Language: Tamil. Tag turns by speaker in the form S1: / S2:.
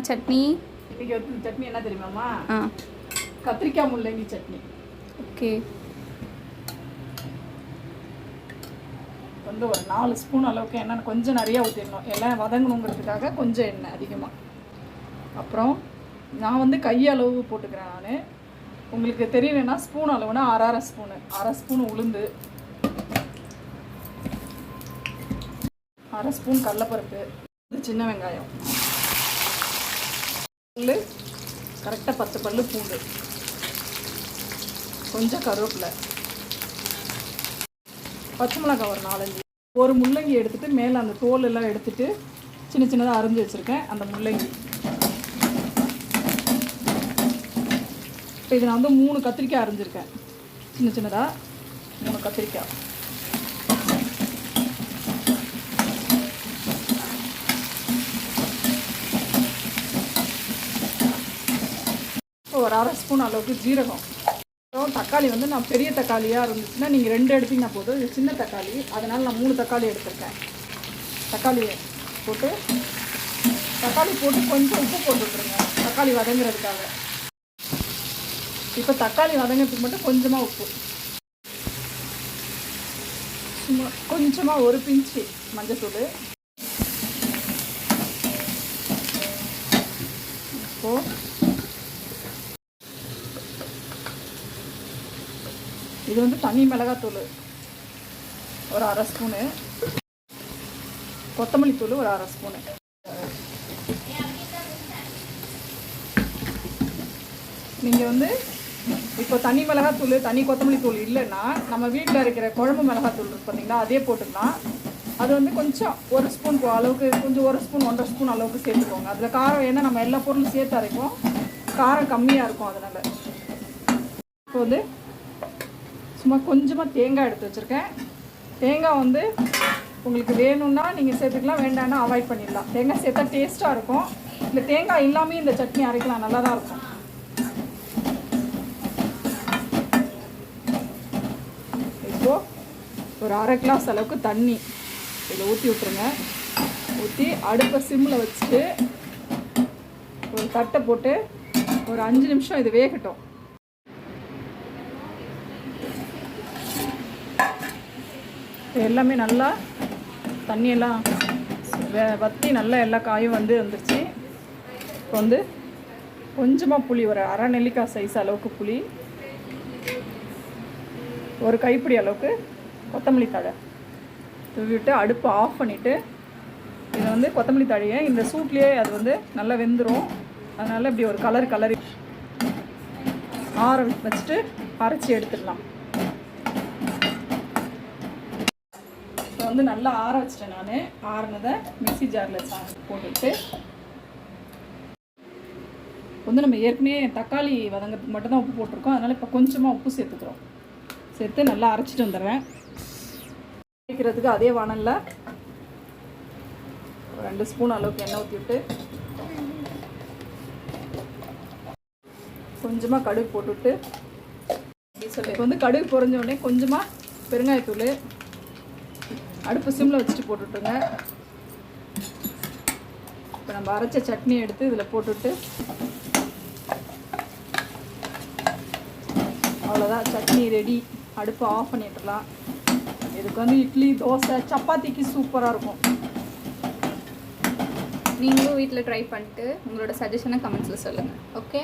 S1: சட்னி.
S2: இன்னைக்கு வந்து சட்னி என்ன தெரியுமாம்மா?
S1: ஆ.
S2: கத்திரிக்காய் முள்ளங்கி சட்னி.
S1: ஓகே.
S2: வந்து ஒரு நாலு ஸ்பூன் அளவுக்கு எண்ணெய் கொஞ்சம் நிறைய ஊற்றிடணும் எல்லாம் வதங்கணுங்கிறதுக்காக கொஞ்சம் எண்ணெய் அதிகமாக அப்புறம் நான் வந்து கையளவு போட்டுக்கிறேன் நான். உங்களுக்கு தெரியலன்னா ஸ்பூன் அளவுனா அரை அரை ஸ்பூனு. அரை ஸ்பூன் உளுந்து. அரை ஸ்பூன் கடலப்பருப்பு. இது சின்ன வெங்காயம். பல்லு கரெக்டாக பச்சை பல்லு பூண்டு. கொஞ்சம் கருவேப்பிலை. பச்சை மிளகாய் ஒரு நாலஞ்சு. ஒரு முள்ளங்கி எடுத்துட்டு மேலே அந்த தோல் எல்லாம் எடுத்துட்டு சின்ன சின்னதாக அரிஞ்சு வச்சுருக்கேன் அந்த முள்ளங்கி. இப்போ இது நான் வந்து மூணு கத்திரிக்காய் அரிஞ்சிருக்கேன். சின்ன சின்னதாக மூணு கத்திரிக்காய். ஒரு அரை ஸ்பூன் அளவுக்கு ஜீரகம். அப்புறம் தக்காளி வந்து நான் பெரிய தக்காளியாக இருந்துச்சுன்னா நீங்கள் ரெண்டு எடுத்தீங்கன்னா போதும். இது சின்ன தக்காளி. அதனால் நான் மூணு தக்காளி எடுத்திருக்கேன். தக்காளி போட்டு தக்காளி போட்டு கொஞ்சம் உப்பு போட்டு விட்ருங்க தக்காளி வதங்குறதுக்காக. இப்போ தக்காளி வதங்கிறதுக்கு மட்டும் கொஞ்சமாக உப்பு. சும்மா கொஞ்சமாக ஒரு பிஞ்சு மஞ்சத்தூள். இப்போது இது வந்து தனி மிளகாத்தூள். ஒரு அரை ஸ்பூனு. கொத்தமல்லி தூள் ஒரு அரை ஸ்பூனு. நீங்கள் வந்து இப்போ தனி மிளகாத்தூள் தனி கொத்தமல்லி தூள் இல்லைன்னா நம்ம வீட்டில் இருக்கிற குழம்பு மிளகாத்தூள் இருக்கு பார்த்தீங்களா அதே போட்டுக்கலாம் அது வந்து கொஞ்சம் ஒரு ஸ்பூன் அளவுக்கு கொஞ்சம் ஒரு ஸ்பூன் ஒன்றரை ஸ்பூன் அளவுக்கு சேர்த்துக்கோங்க. அதில் காரம் ஏன்னா நம்ம எல்லா பொருளும் சேர்த்து அரைப்போம் காரம் கம்மியாக இருக்கும் அதனால். இப்போ வந்து சும்மா கொஞ்சமாக தேங்காய் எடுத்து வச்சுருக்கேன். தேங்காய் வந்து உங்களுக்கு வேணும்னா நீங்கள் சேர்த்துக்கலாம் வேண்டாம்னா அவாய்ட் பண்ணிடலாம். தேங்காய் சேர்த்தா டேஸ்ட்டாக இருக்கும். இந்த தேங்காய் இல்லாமல் இந்த சட்னி அரைக்கலாம் நல்லா தான் இருக்கும். இப்போது ஒரு அரை கிளாஸ் அளவுக்கு தண்ணி இதில் ஊற்றி விட்ருங்க ஊற்றி அடுப்பை சிம்மில் வச்சுட்டு ஒரு தட்டை போட்டு ஒரு அஞ்சு நிமிஷம் இது வேகட்டும். எல்லாமே நல்லா தண்ணியெல்லாம் வற்றி நல்லா எல்லா காயும் வந்து வந்துருச்சு. இப்போ வந்து கொஞ்சமாக புளி ஒரு அரை நெல்லிக்காய் சைஸ் அளவுக்கு புளி ஒரு கைப்பிடி அளவுக்கு கொத்தமல்லி தழை தூவிட்டு அடுப்பை ஆஃப் பண்ணிவிட்டு இதை வந்து கொத்தமல்லி தழையை இந்த சூட்லேயே அது வந்து நல்லா வெந்துடும் அதனால் இப்படி ஒரு கலர் கலரி ஆற வச்சுட்டு அரைச்சி எடுத்துடலாம். வந்து நல்லா ஆற வச்சிட்டேன் நான். ஆறினதை மிக்ஸி ஜாரில் சா போட்டுட்டு. வந்து நம்ம ஏற்கனவே தக்காளி வதங்கிறதுக்கு மட்டும்தான் உப்பு போட்டிருக்கோம். அதனால் இப்போ கொஞ்சமாக உப்பு சேர்த்துக்கிறோம். சேர்த்து நல்லா அரைச்சிட்டு வந்துடுறேன். வைக்கிறதுக்கு அதே வானலில் ஒரு ரெண்டு ஸ்பூன் அளவுக்கு எண்ணெய் ஊற்றி விட்டு கொஞ்சமாக கடுகு போட்டுவிட்டு இப்போ வந்து கடுகு பொறிஞ்ச உடனே கொஞ்சமாக பெருங்காயத்தூள் அடுப்பு சிம்மில் வச்சுட்டு போட்டுவிட்டுங்க இப்போ நம்ம அரைச்ச சட்னி எடுத்து இதில் போட்டுவிட்டு அவ்வளோதான் சட்னி ரெடி அடுப்பு ஆஃப் பண்ணிட்டுலாம் இதுக்கு வந்து இட்லி தோசை சப்பாத்திக்கு சூப்பராக இருக்கும்.
S1: நீங்களும் வீட்டில் ட்ரை பண்ணிட்டு உங்களோட சஜஷனை கமெண்ட்ஸில் சொல்லுங்கள் ஓகே